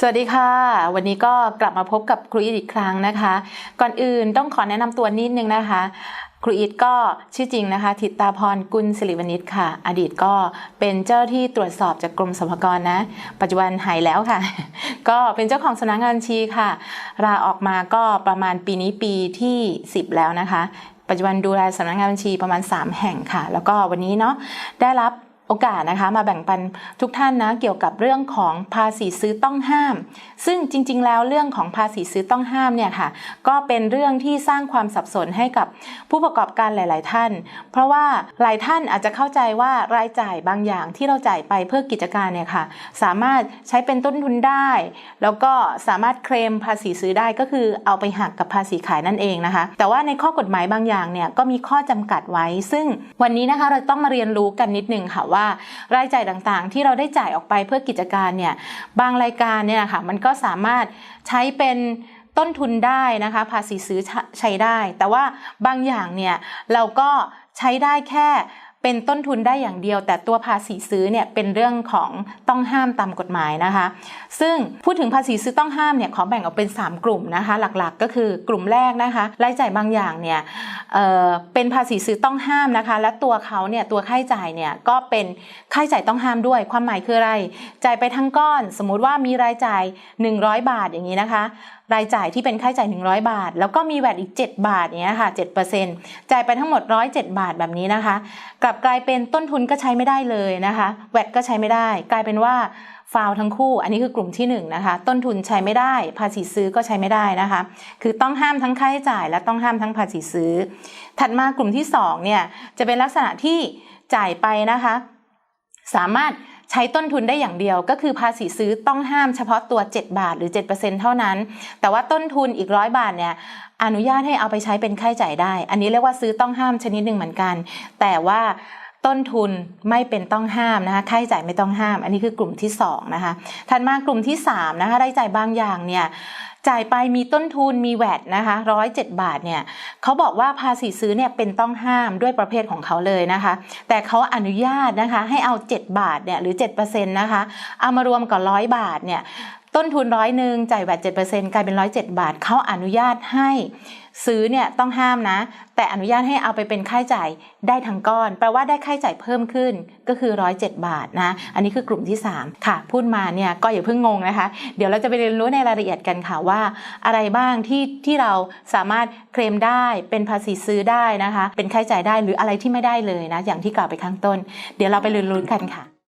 สวัสดีค่ะ วันนี้ก็กลับมาพบกับครูอีทอีกครั้งนะคะ ก่อนอื่นต้องขอแนะนำตัวนิดนึงนะคะครูอีทก็ชื่อจริงนะคะ ทิตาพรกุลศิริวณิชค่ะ อดีตก็เป็นเจ้าที่ตรวจสอบจากกรมสรรพากรนะ ปัจจุบันหายแล้วค่ะ ก็เป็นเจ้าของสำนักงานบัญชีค่ะลาออกมาก็ประมาณปีนี้ปีที่ 10 แล้วนะคะ ปัจจุบันดูแลสำนักงานบัญชีประมาณ 3 แห่งค่ะ แล้วก็วันนี้เนาะได้รับ โอกาสนะคะมาแบ่งปันทุกท่านนะเกี่ยวกับเรื่องของภาษีซื้อต้องห้าม ซึ่งจริง ๆ แล้วเรื่องของภาษีซื้อต้องห้ามเนี่ยค่ะก็เป็นเรื่องที่สร้างความสับสนให้กับผู้ประกอบการหลาย ๆ ท่าน เพราะว่าหลายท่านอาจจะเข้าใจว่ารายจ่ายบางอย่างที่เราจ่ายไปเพื่อกิจการเนี่ยค่ะสามารถใช้เป็นต้นทุนได้ แล้วก็สามารถเคลมภาษีซื้อได้ก็คือเอาไปหักกับภาษีขายนั่นเองนะคะ แต่ว่าในข้อกฎหมายบางอย่างเนี่ยก็มีข้อจำกัดไว้ ซึ่งวันนี้นะคะเราต้องมาเรียนรู้กันนิดนึงค่ะว่ารายจ่ายต่างๆ ที่เราได้จ่ายออกไปเพื่อกิจการเนี่ยบางรายการเนี่ยค่ะมันก็สามารถใช้เป็นต้นทุนได้นะคะ ภาษีซื้อใช้ได้ แต่ว่าบางอย่างเนี่ยเราก็ใช้ได้แค่ เป็นต้นทุนได้อย่างเดียว แต่ตัวภาษีซื้อเนี่ยเป็นเรื่องของต้องห้ามตามกฎหมายนะคะ ซึ่งพูดถึงภาษีซื้อต้องห้ามเนี่ยขอแบ่งออกเป็น 3 กลุ่มนะคะ หลักๆ ก็คือกลุ่มแรกนะคะรายจ่ายบางอย่างเนี่ยเเป็นภาษีซื้อต้องห้ามนะคะ และตัวเขาเนี่ยตัวค่าใช้จ่ายเนี่ยก็เป็นค่าใช้จ่ายต้องห้ามด้วย ความหมายคืออะไร จ่ายไปทั้งก้อน สมมุติว่ามีรายจ่าย 100 บาทอย่างนี้นะคะ รายจ่ายที่เป็นค่าใช้จ่าย 100 บาท แล้วก็มีแวดอีก 7 บาทอย่างเงี้ยค่ะ7%จ่ายไปทั้งหมด 107 บาทแบบนี้นะคะ กลับกลายเป็นต้นทุนก็ใช้ไม่ได้เลยนะคะแวดก็ใช้ไม่ได้ กลายเป็นว่าฟาวทั้งคู่ อันนี้คือกลุ่มที่1นนะคะ ต้นทุนใช้ไม่ได้ ภาษีซื้อก็ใช้ไม่ได้นะคะ คือต้องห้ามทั้งค่าใช้จ่าย และต้องห้ามทั้งภาษีซื้อ ถัดมากลุ่มที่2เนี่ยจะเป็นลักษณะที่จ่ายไปนะคะ สามารถ ใช้ต้นทุนได้อย่างเดียว ก็คือภาษีซื้อต้องห้ามเฉพาะตัว 7 บาทหรือ 7%เท่านั้น แต่ว่าต้นทุนอีกร้อยบาทเนี่ยอนุญาตให้เอาไปใช้เป็นค่าใช้จ่ายได้ อันนี้เรียกว่าซื้อต้องห้ามชนิดหนึ่งเหมือนกัน แต่ว่าต้นทุนไม่เป็นต้องห้ามนะคะ ค่าใช้จ่ายไม่ต้องห้าม อันนี้คือกลุ่มที่2นะคะ ถัดมากลุ่มที่3นะคะ รายจ่ายบางอย่างเนี่ย จ่ายไปมีต้นทุนมีแวดนะคะร้อยเจ็ดบาทเนี่ยเขาบอกว่าภาษีซื้อเนี่ยเป็นต้องห้ามด้วยประเภทของเขาเลยนะคะ แต่เขาอนุญาตนะคะให้เอา 7 บาทเนี่ยหรือ7%นะคะเอามารวมกับร้อยบาทเนี่ย ต้นทุนร้อยหนึ่งจ่ายแวดเจ็ดเปอร์เซ็นต์กลายเป็นร้อยเจ็ดบาทเขาอนุญาตให้ซื้อเนี่ยต้องห้ามนะ แต่อนุญาตให้เอาไปเป็นค่าใช้จ่ายได้ทั้งก้อน แปลว่าได้ค่าใช้จ่ายเพิ่มขึ้นก็คือร้อยเจ็ดบาทนะ อันนี้คือกลุ่มที่ 3 ค่ะ พูดมาเนี่ยก็อย่าเพิ่งงงนะคะ เดี๋ยวเราจะไปเรียนรู้ในรายละเอียดกันค่ะว่า อะไรบ้างที่ที่เราสามารถเคลมได้เป็นภาษีซื้อได้นะคะ เป็นค่าใช้จ่ายได้หรืออะไรที่ไม่ได้เลยนะ อย่างที่กล่าวไปข้างต้น เดี๋ยวเราไปเรียนรู้กันค่ะ